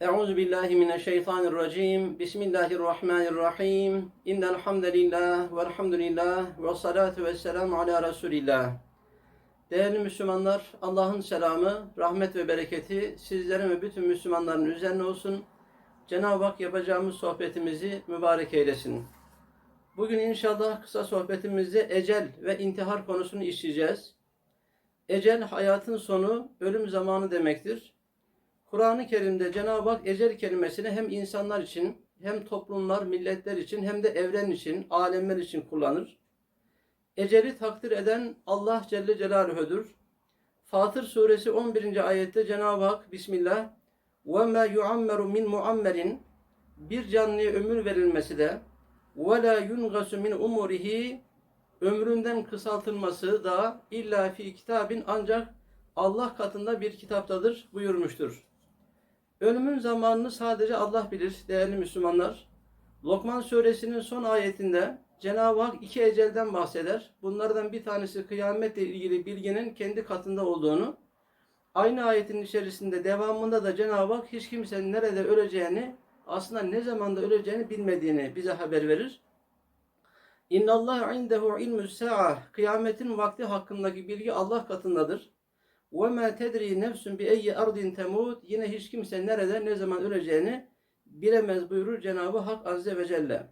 Euzu billahi mineşşeytanirracim. Bismillahirrahmanirrahim. İnnel hamdelellahi ve elhamdülillah ve salatu vesselamu ala Resulillah. Değerli Müslümanlar, Allah'ın selamı, rahmet ve bereketi sizlerin ve bütün Müslümanların üzerine olsun. Cenab-ı Hak yapacağımız sohbetimizi mübarek eylesin. Bugün inşallah kısa sohbetimizde ecel ve intihar konusunu işleyeceğiz. Ecel hayatın sonu, ölüm zamanı demektir. Kur'an-ı Kerim'de Cenab-ı Hak ecel kelimesini hem insanlar için, hem toplumlar, milletler için, hem de evren için, alemler için kullanır. Eceli takdir eden Allah Celle Celaluhu'dur. Fatır suresi 11. ayette Cenab-ı Hak Bismillah وَمَا يُعَمَّرُ مِنْ مُعَمَّرٍ Bir canlıya ömür verilmesi de وَلَا يُنْغَسُ مِنْ umurihi Ömründen kısaltılması da illa fi kitabin ancak Allah katında bir kitaptadır buyurmuştur. Ölümün zamanını sadece Allah bilir değerli Müslümanlar. Lokman suresinin son ayetinde Cenab-ı Hak iki ecelden bahseder. Bunlardan bir tanesi kıyametle ilgili bilginin kendi katında olduğunu, aynı ayetin içerisinde devamında da Cenab-ı Hak hiç kimsenin nerede öleceğini, aslında ne zamanda öleceğini bilmediğini bize haber verir. İnna Allah indehu ilmü sa'a. Kıyametin vakti hakkındaki bilgi Allah katındadır. Ve ma tedri nefsun bi eyyi ardin temut. Yine hiç kimse nerede ne zaman öleceğini bilemez buyurur Cenab-ı Hak azze ve celle.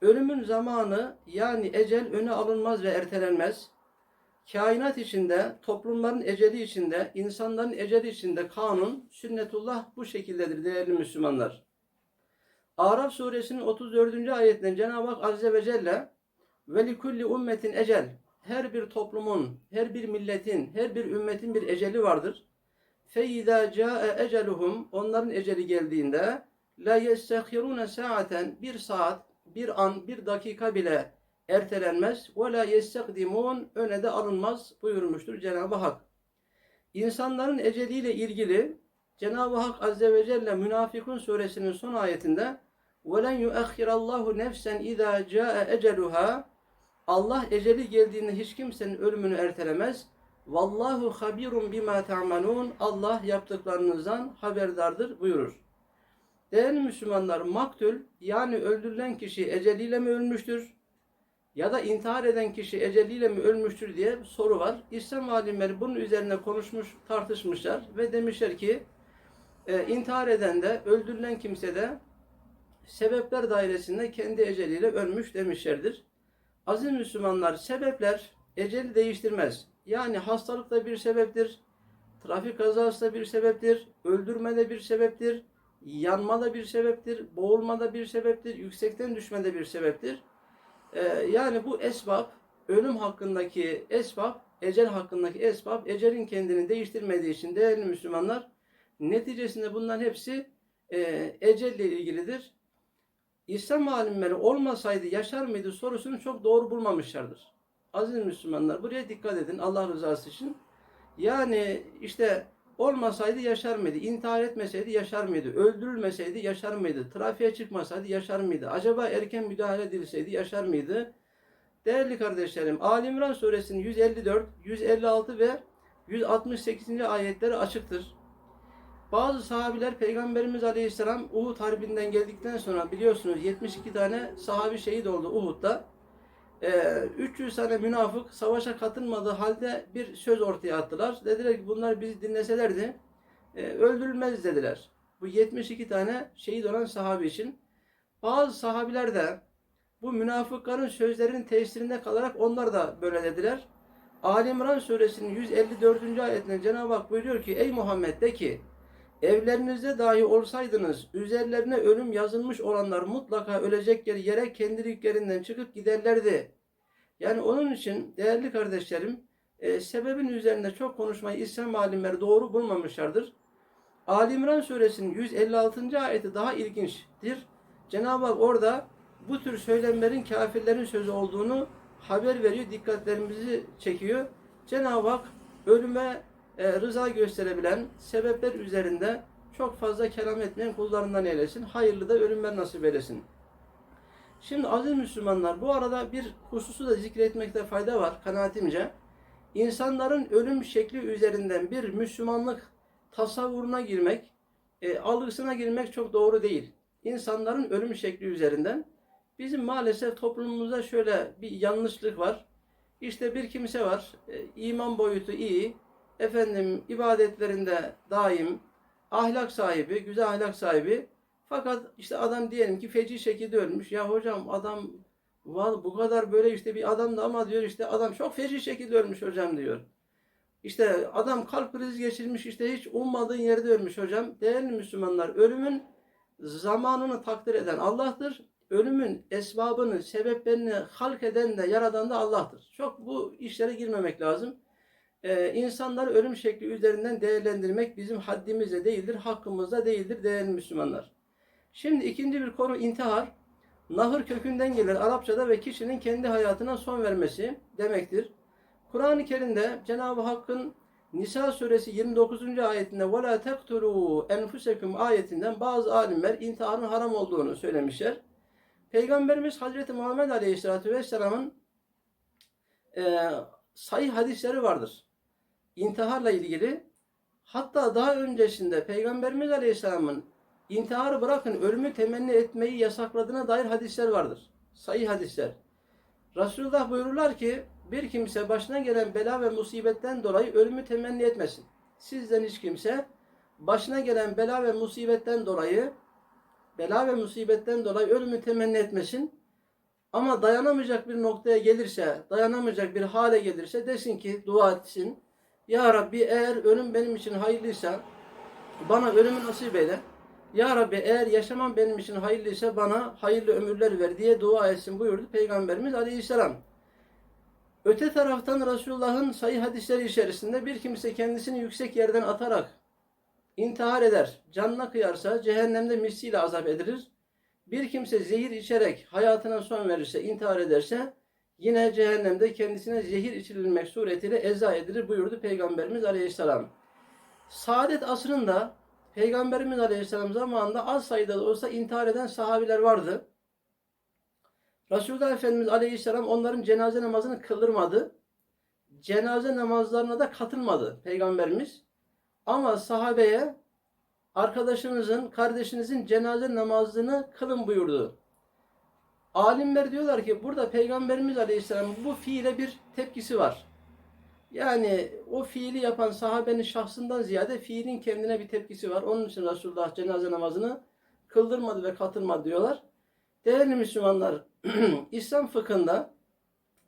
Ölümün zamanı yani ecel öne alınmaz ve ertelenmez. Kainat içinde, toplumların eceli içinde, insanların eceli içinde kanun, sünnetullah bu şekildedir değerli Müslümanlar. Araf suresinin 34. ayetinden Cenab-ı Hak Azze ve Celle ve likulli ummetin ecel her bir toplumun, her bir milletin, her bir ümmetin bir eceli vardır. Feyda ca'e eceluhum onların eceli geldiğinde la yestahirune saaten bir saat, bir an, bir dakika bile ertelenmez. Ve la yestakdimun öne de alınmaz buyurmuştur Cenab-ı Hak. İnsanların eceliyle ilgili Cenab-ı Hak Azze ve Celle Münafikun suresinin son ayetinde وَلَنْ يُؤَخِّرَ اللّٰهُ نَفْسًا اِذَا جَاءَ اَجَلُهَا Allah eceli geldiğinde hiç kimsenin ölümünü ertelemez. Vallahu habirun bima ta'malun. Allah yaptıklarınızdan haberdardır buyurur. Değerli Müslümanlar, maktul yani öldürülen kişi eceliyle mi ölmüştür? Ya da intihar eden kişi eceliyle mi ölmüştür diye soru var. İslam alimleri bunun üzerine konuşmuş, tartışmışlar ve demişler ki e, intihar eden de öldürülen kimse de sebepler dairesinde kendi eceliyle ölmüş demişlerdir. Aziz Müslümanlar sebepler eceli değiştirmez. Yani hastalık da bir sebeptir, trafik kazası da bir sebeptir, öldürme de bir sebeptir, yanma da bir sebeptir, boğulma da bir sebeptir, yüksekten düşme de bir sebeptir. Ee, yani bu esbab, ölüm hakkındaki esbab, ecel hakkındaki esbab, ecelin kendini değiştirmediği için değerli Müslümanlar, neticesinde bunların hepsi e, ecelle ilgilidir. İslam alimleri olmasaydı yaşar mıydı sorusunu çok doğru bulmamışlardır. Aziz Müslümanlar buraya dikkat edin Allah rızası için. Yani işte olmasaydı yaşar mıydı? İntihar etmeseydi yaşar mıydı? Öldürülmeseydi yaşar mıydı? Trafiğe çıkmasaydı yaşar mıydı? Acaba erken müdahale edilseydi yaşar mıydı? Değerli kardeşlerim, Ali İmran suresinin 154, 156 ve 168. ayetleri açıktır. Bazı sahabiler Peygamberimiz Aleyhisselam Uhud Harbi'nden geldikten sonra biliyorsunuz 72 tane sahabi şehit oldu Uhud'da. Ee, 300 tane münafık savaşa katılmadığı halde bir söz ortaya attılar. Dediler ki bunlar bizi dinleselerdi e, öldürülmez dediler. Bu 72 tane şehit olan sahabi için. Bazı sahabiler de bu münafıkların sözlerinin tesirinde kalarak onlar da böyle dediler. Ali İmran suresinin 154. ayetinde Cenab-ı Hak buyuruyor ki Ey Muhammed de ki Evlerinizde dahi olsaydınız üzerlerine ölüm yazılmış olanlar mutlaka ölecekleri yere kendiliklerinden çıkıp giderlerdi. Yani onun için değerli kardeşlerim e, sebebin üzerinde çok konuşmayı İslam alimleri doğru bulmamışlardır. Ali İmran suresinin 156. ayeti daha ilginçtir. Cenab-ı Hak orada bu tür söylemlerin kafirlerin sözü olduğunu haber veriyor, dikkatlerimizi çekiyor. Cenab-ı Hak ölüme e, rıza gösterebilen sebepler üzerinde çok fazla kelam etmeyen kullarından eylesin. Hayırlı da ölümler nasip eylesin. Şimdi aziz Müslümanlar bu arada bir hususu da zikretmekte fayda var kanaatimce. İnsanların ölüm şekli üzerinden bir Müslümanlık tasavvuruna girmek, e, algısına girmek çok doğru değil. İnsanların ölüm şekli üzerinden bizim maalesef toplumumuzda şöyle bir yanlışlık var. İşte bir kimse var, e, iman boyutu iyi, efendim ibadetlerinde daim, ahlak sahibi, güzel ahlak sahibi. Fakat işte adam diyelim ki feci şekilde ölmüş. Ya hocam adam bu kadar böyle işte bir adamdı ama diyor işte adam çok feci şekilde ölmüş hocam diyor. İşte adam kalp krizi geçirmiş işte hiç ummadığın yerde ölmüş hocam. Değerli Müslümanlar ölümün zamanını takdir eden Allah'tır. Ölümün esbabını, sebeplerini halk eden de yaradan da Allah'tır. Çok bu işlere girmemek lazım Ee, insanları ölüm şekli üzerinden değerlendirmek bizim haddimizde değildir, hakkımızda değildir değerli Müslümanlar. Şimdi ikinci bir konu intihar. Nahır kökünden gelir Arapçada ve kişinin kendi hayatına son vermesi demektir. Kur'an-ı Kerim'de Cenab-ı Hakk'ın Nisa suresi 29. ayetinde وَلَا تَقْتُلُوا enfusekum ayetinden bazı alimler intiharın haram olduğunu söylemişler. Peygamberimiz Hazreti Muhammed Aleyhisselatü Vesselam'ın e, sayı hadisleri vardır. İntiharla ilgili. Hatta daha öncesinde Peygamberimiz Aleyhisselam'ın intiharı bırakın ölümü temenni etmeyi yasakladığına dair hadisler vardır. Sayı hadisler. Resulullah buyururlar ki bir kimse başına gelen bela ve musibetten dolayı ölümü temenni etmesin. Sizden hiç kimse başına gelen bela ve musibetten dolayı bela ve musibetten dolayı ölümü temenni etmesin. Ama dayanamayacak bir noktaya gelirse, dayanamayacak bir hale gelirse desin ki dua etsin. Ya Rabbi eğer ölüm benim için hayırlıysa bana ölümü nasip eyle. Ya Rabbi eğer yaşamam benim için hayırlıysa bana hayırlı ömürler ver diye dua etsin buyurdu Peygamberimiz Aleyhisselam. Öte taraftan Resulullah'ın sayı hadisleri içerisinde bir kimse kendisini yüksek yerden atarak intihar eder, canına kıyarsa cehennemde misliyle azap edilir. Bir kimse zehir içerek hayatına son verirse, intihar ederse yine cehennemde kendisine zehir içirilmek suretiyle eza edilir buyurdu Peygamberimiz Aleyhisselam. Saadet asrında Peygamberimiz Aleyhisselam zamanında az sayıda da olsa intihar eden sahabiler vardı. Resulullah Efendimiz Aleyhisselam onların cenaze namazını kıldırmadı. Cenaze namazlarına da katılmadı Peygamberimiz. Ama sahabeye arkadaşınızın, kardeşinizin cenaze namazını kılın buyurdu. Alimler diyorlar ki burada Peygamberimiz Aleyhisselam bu fiile bir tepkisi var. Yani o fiili yapan sahabenin şahsından ziyade fiilin kendine bir tepkisi var. Onun için Resulullah cenaze namazını kıldırmadı ve katılmadı diyorlar. Değerli Müslümanlar, İslam fıkhında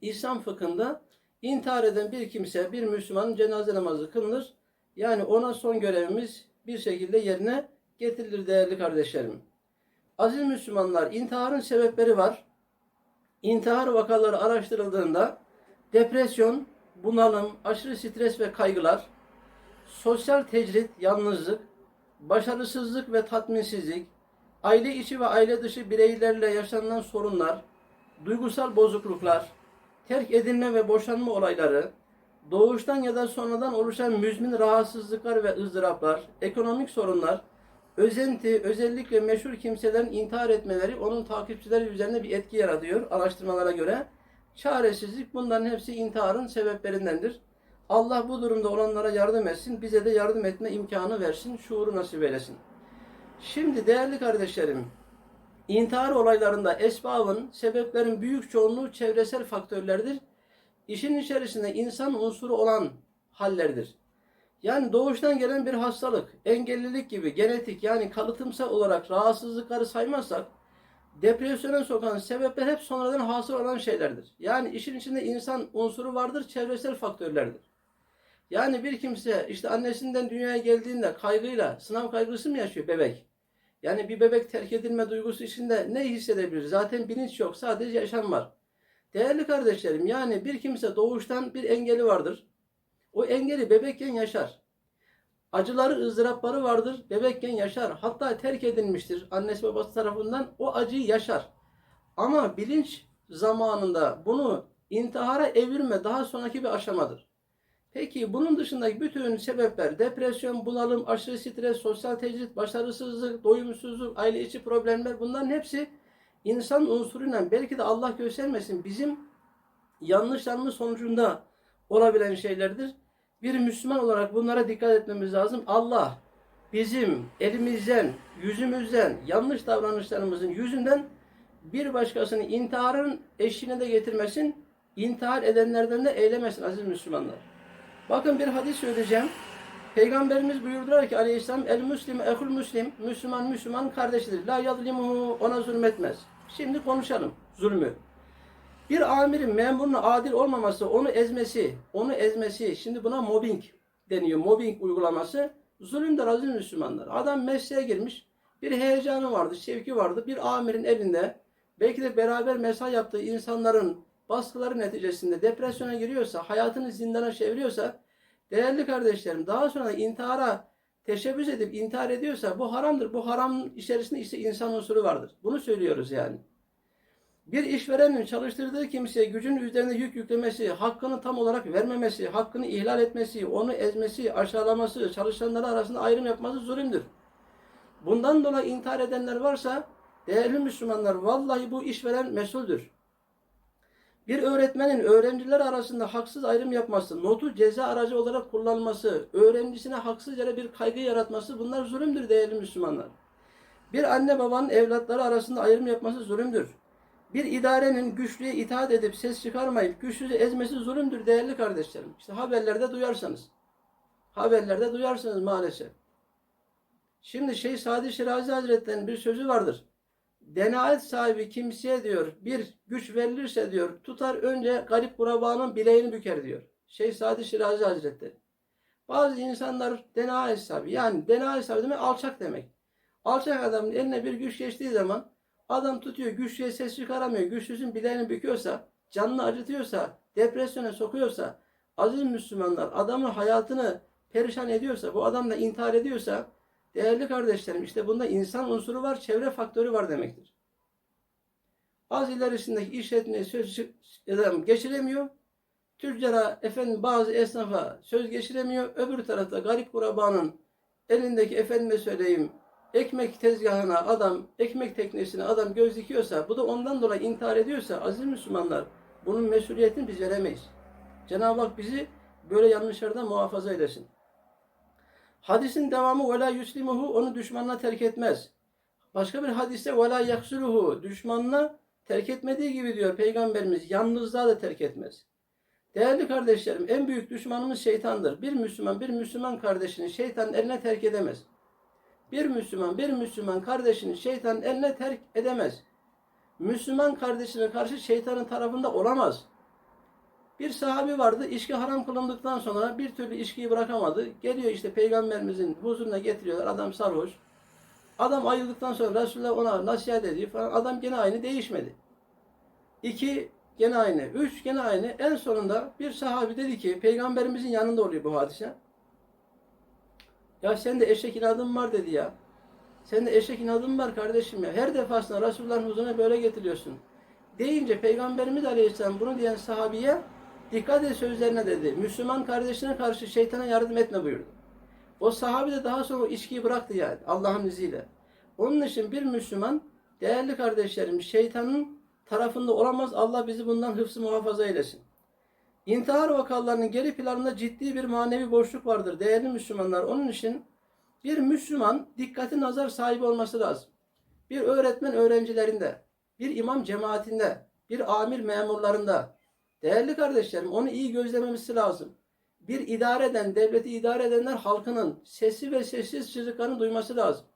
İslam fıkhında intihar eden bir kimse, bir Müslümanın cenaze namazı kılınır. Yani ona son görevimiz bir şekilde yerine getirilir değerli kardeşlerim. Aziz Müslümanlar, intiharın sebepleri var. İntihar vakaları araştırıldığında depresyon, bunalım, aşırı stres ve kaygılar, sosyal tecrit, yalnızlık, başarısızlık ve tatminsizlik, aile içi ve aile dışı bireylerle yaşanılan sorunlar, duygusal bozukluklar, terk edilme ve boşanma olayları, doğuştan ya da sonradan oluşan müzmin rahatsızlıklar ve ızdıraplar, ekonomik sorunlar, özenti, özellikle meşhur kimselerin intihar etmeleri onun takipçileri üzerine bir etki yaratıyor araştırmalara göre. Çaresizlik bunların hepsi intiharın sebeplerindendir. Allah bu durumda olanlara yardım etsin, bize de yardım etme imkanı versin, şuuru nasip eylesin. Şimdi değerli kardeşlerim, intihar olaylarında esbabın, sebeplerin büyük çoğunluğu çevresel faktörlerdir. İşin içerisinde insan unsuru olan hallerdir. Yani doğuştan gelen bir hastalık, engellilik gibi genetik yani kalıtımsal olarak rahatsızlıkları saymazsak depresyona sokan sebepler hep sonradan hasıl olan şeylerdir. Yani işin içinde insan unsuru vardır, çevresel faktörlerdir. Yani bir kimse işte annesinden dünyaya geldiğinde kaygıyla, sınav kaygısı mı yaşıyor bebek? Yani bir bebek terk edilme duygusu içinde ne hissedebilir? Zaten bilinç yok, sadece yaşam var. Değerli kardeşlerim, yani bir kimse doğuştan bir engeli vardır. O engeli bebekken yaşar. Acıları, ızdırapları vardır, bebekken yaşar. Hatta terk edilmiştir annesi babası tarafından. O acıyı yaşar. Ama bilinç zamanında bunu intihara evirme daha sonraki bir aşamadır. Peki bunun dışındaki bütün sebepler depresyon, bunalım, aşırı stres, sosyal tecrit, başarısızlık, doyumsuzluk, aile içi problemler bunların hepsi insan unsuruyla belki de Allah göstermesin bizim yanlışlarımız sonucunda olabilen şeylerdir. Bir Müslüman olarak bunlara dikkat etmemiz lazım. Allah bizim elimizden, yüzümüzden, yanlış davranışlarımızın yüzünden bir başkasını intiharın eşiğine de getirmesin, intihar edenlerden de eylemesin aziz Müslümanlar. Bakın bir hadis söyleyeceğim. Peygamberimiz buyurdular ki aleyhisselam el müslim ehul müslim Müslüman Müslüman kardeşidir. La yadlimuhu ona zulmetmez. Şimdi konuşalım zulmü. Bir amirin memurun adil olmaması, onu ezmesi, onu ezmesi, şimdi buna mobbing deniyor. Mobbing uygulaması zulümdür aziz Müslümanlar. Adam mesleğe girmiş, bir heyecanı vardı, şevki vardı. Bir amirin elinde belki de beraber mesai yaptığı insanların baskıları neticesinde depresyona giriyorsa, hayatını zindana çeviriyorsa, değerli kardeşlerim daha sonra intihara teşebbüs edip intihar ediyorsa bu haramdır. Bu haram içerisinde ise insan unsuru vardır. Bunu söylüyoruz yani. Bir işverenin çalıştırdığı kimseye gücün üzerine yük yüklemesi, hakkını tam olarak vermemesi, hakkını ihlal etmesi, onu ezmesi, aşağılaması, çalışanları arasında ayrım yapması zulümdür. Bundan dolayı intihar edenler varsa değerli Müslümanlar vallahi bu işveren mesuldür. Bir öğretmenin öğrenciler arasında haksız ayrım yapması, notu ceza aracı olarak kullanması, öğrencisine haksız yere bir kaygı yaratması bunlar zulümdür değerli Müslümanlar. Bir anne babanın evlatları arasında ayrım yapması zulümdür. Bir idarenin güçlüye itaat edip ses çıkarmayıp güçsüzü ezmesi zulümdür değerli kardeşlerim. İşte haberlerde duyarsanız. Haberlerde duyarsınız maalesef. Şimdi Şeyh Sadi Şirazi Hazretleri'nin bir sözü vardır. Denaet sahibi kimseye diyor bir güç verilirse diyor tutar önce garip kurabanın bileğini büker diyor. Şeyh Sadi Şirazi Hazretleri. Bazı insanlar denaet sahibi yani denaet sahibi demek alçak demek. Alçak adamın eline bir güç geçtiği zaman adam tutuyor güçlüye ses çıkaramıyor. Güçsüzün bileğini büküyorsa, canını acıtıyorsa, depresyona sokuyorsa, aziz Müslümanlar adamın hayatını perişan ediyorsa, bu adam da intihar ediyorsa Değerli kardeşlerim işte bunda insan unsuru var, çevre faktörü var demektir. Az ilerisindeki işletmeye söz geçiremiyor. Tüccara, efendim bazı esnafa söz geçiremiyor. Öbür tarafta garip kurabanın elindeki efendime söyleyeyim ekmek tezgahına adam, ekmek teknesine adam göz dikiyorsa, bu da ondan dolayı intihar ediyorsa aziz Müslümanlar bunun mesuliyetini biz veremeyiz. Cenab-ı Hak bizi böyle yanlışlardan muhafaza eylesin. Hadisin devamı la yuslimuhu onu düşmanına terk etmez. Başka bir hadiste la yaksuluhu düşmanına terk etmediği gibi diyor Peygamberimiz yalnızlığa da terk etmez. Değerli kardeşlerim en büyük düşmanımız şeytandır. Bir Müslüman bir Müslüman kardeşini şeytanın eline terk edemez. Bir Müslüman bir Müslüman kardeşini şeytanın eline terk edemez. Müslüman kardeşine karşı şeytanın tarafında olamaz. Bir sahabi vardı, içki haram kılındıktan sonra bir türlü içkiyi bırakamadı. Geliyor işte peygamberimizin huzuruna getiriyorlar, adam sarhoş. Adam ayrıldıktan sonra Resulullah ona nasihat ediyor falan. Adam gene aynı değişmedi. İki gene aynı. Üç gene aynı. En sonunda bir sahabi dedi ki peygamberimizin yanında oluyor bu hadise. Ya sen de eşek inadın var dedi ya. Sen de eşek inadın var kardeşim ya. Her defasında Resulullah'ın huzuruna böyle getiriyorsun. Deyince Peygamberimiz Aleyhisselam bunu diyen sahabiye Dikkat et sözlerine dedi. Müslüman kardeşine karşı şeytana yardım etme buyurdu. O sahabe de daha sonra içkiyi bıraktı yani Allah'ın izniyle. Onun için bir Müslüman değerli kardeşlerim şeytanın tarafında olamaz. Allah bizi bundan hıfzı muhafaza eylesin. İntihar vakalarının geri planında ciddi bir manevi boşluk vardır değerli Müslümanlar. Onun için bir Müslüman dikkati nazar sahibi olması lazım. Bir öğretmen öğrencilerinde, bir imam cemaatinde, bir amir memurlarında, Değerli kardeşlerim onu iyi gözlememesi lazım. Bir idare eden, devleti idare edenler halkının sesi ve sessiz çığlıklarını duyması lazım.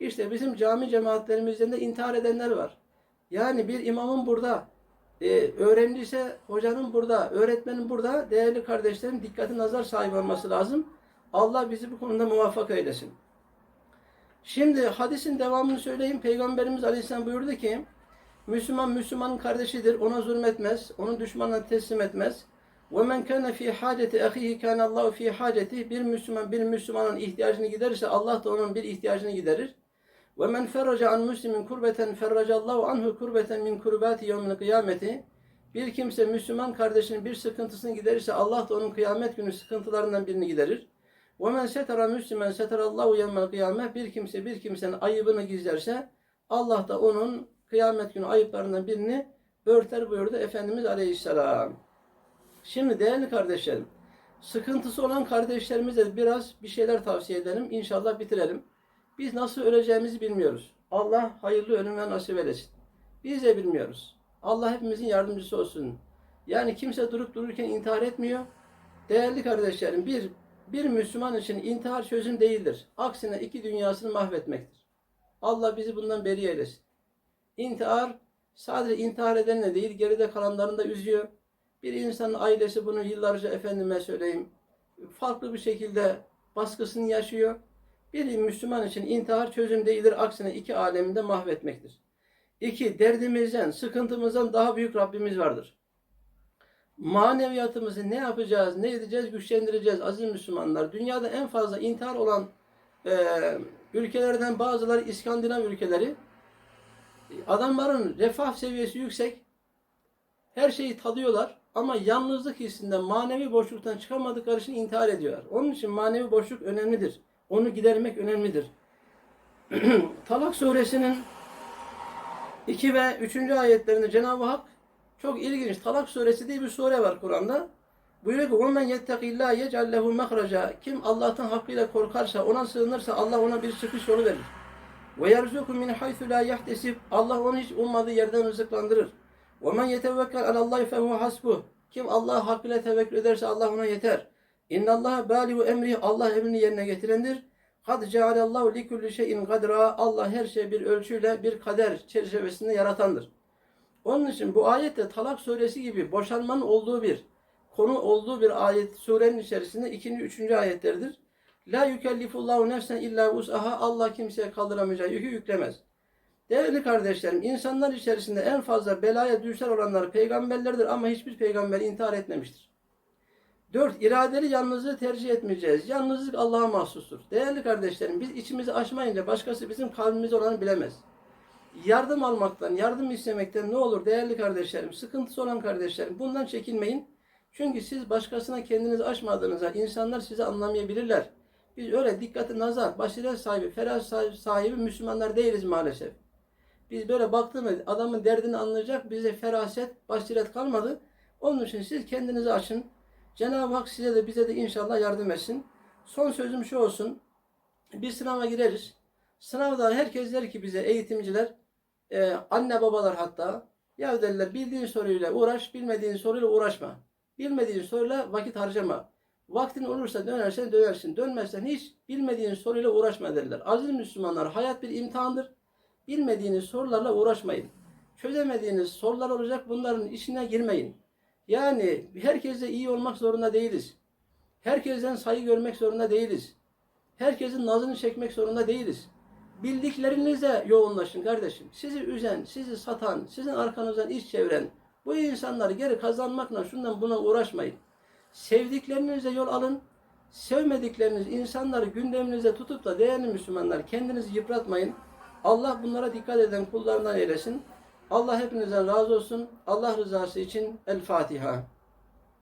İşte bizim cami cemaatlerimizden de intihar edenler var. Yani bir imamın burada, e, öğrenciyse hocanın burada, öğretmenin burada değerli kardeşlerim dikkati nazar sahibi olması lazım. Allah bizi bu konuda muvaffak eylesin. Şimdi hadisin devamını söyleyeyim. Peygamberimiz Aleyhisselam buyurdu ki Müslüman Müslümanın kardeşidir. Ona zulmetmez. Onun düşmanına teslim etmez. Men kana fi haceti ahihi kana Allahu fi haceti. Bir Müslüman bir Müslümanın ihtiyacını giderirse Allah da onun bir ihtiyacını giderir. Ve men ferraca an muslimin kurbeten ferracallahu anhu kurbeten min kurbati yevmil kıyameti. Bir kimse Müslüman kardeşinin bir sıkıntısını giderirse Allah da onun kıyamet günü sıkıntılarından birini giderir. Ve men setara müslümen setarallahu yevmel kıyame. Bir kimse bir kimsenin ayıbını gizlerse Allah da onun kıyamet günü ayıplarından birini örter buyurdu Efendimiz Aleyhisselam. Şimdi değerli kardeşlerim, Sıkıntısı olan kardeşlerimize de biraz bir şeyler tavsiye edelim. İnşallah bitirelim. Biz nasıl öleceğimizi bilmiyoruz. Allah hayırlı ölümler nasip eylesin. Biz de bilmiyoruz. Allah hepimizin yardımcısı olsun. Yani kimse durup dururken intihar etmiyor. Değerli kardeşlerim, bir bir Müslüman için intihar çözüm değildir. Aksine iki dünyasını mahvetmektir. Allah bizi bundan beri eylesin. İntihar sadece intihar edenle değil, geride kalanların da üzüyor. Bir insanın ailesi bunu yıllarca efendime söyleyeyim, farklı bir şekilde baskısını yaşıyor. Bir Müslüman için intihar çözüm değildir. Aksine iki aleminde mahvetmektir. İki, derdimizden, sıkıntımızdan daha büyük Rabbimiz vardır. Maneviyatımızı ne yapacağız, ne edeceğiz, güçlendireceğiz aziz Müslümanlar. Dünyada en fazla intihar olan e, ülkelerden bazıları İskandinav ülkeleri. Adamların refah seviyesi yüksek. Her şeyi tadıyorlar ama yalnızlık hissinden, manevi boşluktan çıkamadıkları için intihar ediyorlar. Onun için manevi boşluk önemlidir Onu gidermek önemlidir. Talak suresinin 2 ve 3. ayetlerinde Cenab-ı Hak çok ilginç. Talak suresi diye bir sure var Kur'an'da. Buyuruyor ki وَمَنْ يَتَّقِ اللّٰهِ يَجْعَلْ لَهُ مَخْرَجًا Kim Allah'tan hakkıyla korkarsa, ona sığınırsa Allah ona bir çıkış yolu verir. وَيَرْزُقُ مِنْ حَيْثُ لَا يَحْتَسِبْ Allah onu hiç ummadığı yerden rızıklandırır. وَمَنْ يَتَوَكَّلْ عَلَى اللّٰهِ فَهُوَ حَسْبُهُ Kim Allah hakkıyla tevekkül ederse Allah ona yeter. İnna İnnallah baliu emri Allah emrini yerine getirendir. Kad cealallahu li kulli şeyin kadra. Allah her şey bir ölçüyle bir kader çerçevesinde yaratandır. Onun için bu ayette Talak suresi gibi boşanmanın olduğu bir konu olduğu bir ayet surenin içerisinde ikinci, üçüncü ayetlerdir. La yükellifullahu nefsen illa vus'aha Allah kimseye kaldıramayacağı yükü yüklemez. Değerli kardeşlerim, insanlar içerisinde en fazla belaya düşer olanlar peygamberlerdir ama hiçbir peygamber intihar etmemiştir. Dört, iradeli yalnızlığı tercih etmeyeceğiz. Yalnızlık Allah'a mahsustur. Değerli kardeşlerim, biz içimizi açmayınca başkası bizim kalbimizde olanı bilemez. Yardım almaktan, yardım istemekten ne olur değerli kardeşlerim, sıkıntısı olan kardeşlerim bundan çekinmeyin. Çünkü siz başkasına kendinizi açmadığınızda insanlar sizi anlamayabilirler. Biz öyle dikkati nazar, basiret sahibi, ferah sahibi, sahibi Müslümanlar değiliz maalesef. Biz böyle baktığımız adamın derdini anlayacak bize feraset, basiret kalmadı. Onun için siz kendinizi açın. Cenab-ı Hak size de bize de inşallah yardım etsin. Son sözüm şu olsun. Bir sınava gireriz. Sınavda herkes der ki bize eğitimciler, e, anne babalar hatta ya derler bildiğin soruyla uğraş, bilmediğin soruyla uğraşma. Bilmediğin soruyla vakit harcama. Vaktin olursa dönersen dönersin. Dönmezsen hiç bilmediğin soruyla uğraşma derler. Aziz Müslümanlar hayat bir imtihandır. Bilmediğiniz sorularla uğraşmayın. Çözemediğiniz sorular olacak bunların içine girmeyin. Yani herkese iyi olmak zorunda değiliz. Herkesten saygı görmek zorunda değiliz. Herkesin nazını çekmek zorunda değiliz. Bildiklerinize yoğunlaşın kardeşim. Sizi üzen, sizi satan, sizin arkanızdan iş çeviren bu insanları geri kazanmakla şundan buna uğraşmayın. Sevdiklerinize yol alın. Sevmedikleriniz insanları gündeminizde tutup da değerli Müslümanlar kendinizi yıpratmayın. Allah bunlara dikkat eden kullarından eylesin. Allah hepinizden razı olsun. Allah rızası için El Fatiha.